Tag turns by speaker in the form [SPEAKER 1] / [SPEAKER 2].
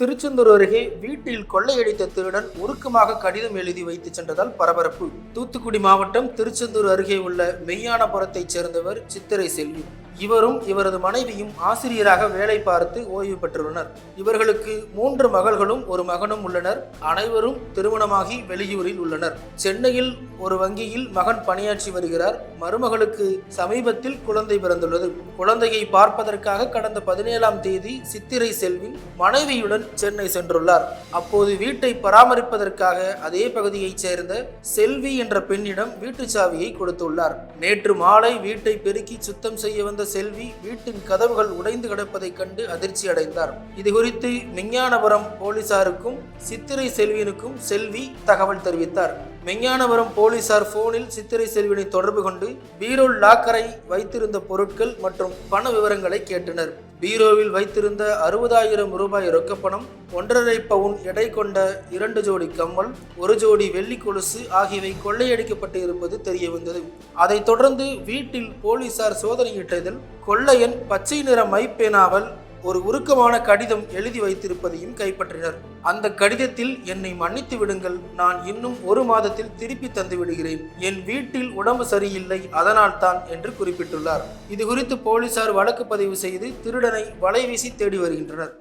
[SPEAKER 1] திருச்செந்தூர் அருகே வீட்டில் கொள்ளையடித்த திருடன் உருக்கமாக கடிதம் எழுதி வைத்து சென்றதால் பரபரப்பு. தூத்துக்குடி மாவட்டம் திருச்செந்தூர் அருகே உள்ள மெய்யானபுரத்தைச் சேர்ந்தவர் சித்திரை செல்வி. இவரும் இவரது மனைவியும் ஆசிரியராக வேலை பார்த்து ஓய்வு பெற்றுள்ளனர். இவர்களுக்கு மூன்று மகள்களும் ஒரு மகனும் உள்ளனர். அனைவரும் திருமணமாகி வெளியூரில் உள்ளனர். சென்னையில் ஒரு வங்கியில் மகன் பணியாற்றி வருகிறார். மருமகளுக்கு சமீபத்தில் குழந்தை பிறந்துள்ளது. குழந்தையை பார்ப்பதற்காக கடந்த பதினேழாம் தேதி சித்திரை செல்வி மனைவியுடன் சென்னை சென்றுள்ளார். அப்போது வீட்டை பராமரிப்பதற்காக அதே பகுதியைச் சேர்ந்த செல்வி என்ற பெண்ணிடம் வீட்டுச் சாவியை கொடுத்துள்ளார். நேற்று மாலை வீட்டை பெருக்கி சுத்தம் செய்ய வந்த செல்வி வீட்டின் கதவுகள் உடைந்து கிடப்பதைக் கண்டு அதிர்ச்சி அடைந்தார். இது குறித்து மெஞ்ஞானபுரம் போலீசாருக்கும் சித்திரை செல்வியனுக்கும் செல்வி தகவல் தெரிவித்தார். மெஞ்ஞானபுரம் போலீசார் போனில் சித்திரை செல்வினை தொடர்பு கொண்டு பீரோ லாக்கரை வைத்திருந்த பொருட்கள் மற்றும் பண விவரங்களை கேட்டனர். பீரோவில் வைத்திருந்த அறுபதாயிரம் ரூபாய் ரொக்கப்பணம் ஒன்றரை பவுன் எடை கொண்ட இரண்டு ஜோடி கம்மல் ஒரு ஜோடி வெள்ளி கொலுசு ஆகியவை கொள்ளையடிக்கப்பட்டு இருப்பது தெரிய வந்தது அதைத் தொடர்ந்து வீட்டில் போலீசார் சோதனையிட்டதில் கொள்ளையன் பச்சை நிற மைப்பேனாவல் ஒரு உருக்கமான கடிதம் எழுதி வைத்திருப்பதையும் கைப்பற்றினர். அந்த கடிதத்தில் என்னை மன்னித்து விடுங்கள். நான் இன்னும் ஒரு மாதத்தில் திருப்பி தந்து விடுகிறேன். என் வீட்டில் உடம்பு சரியில்லை. அதனால் தான் என்று குறிப்பிட்டுள்ளார். இது குறித்து போலீசார் வழக்கு பதிவு செய்து திருடனை வலைவீசி தேடி வருகின்றனர்.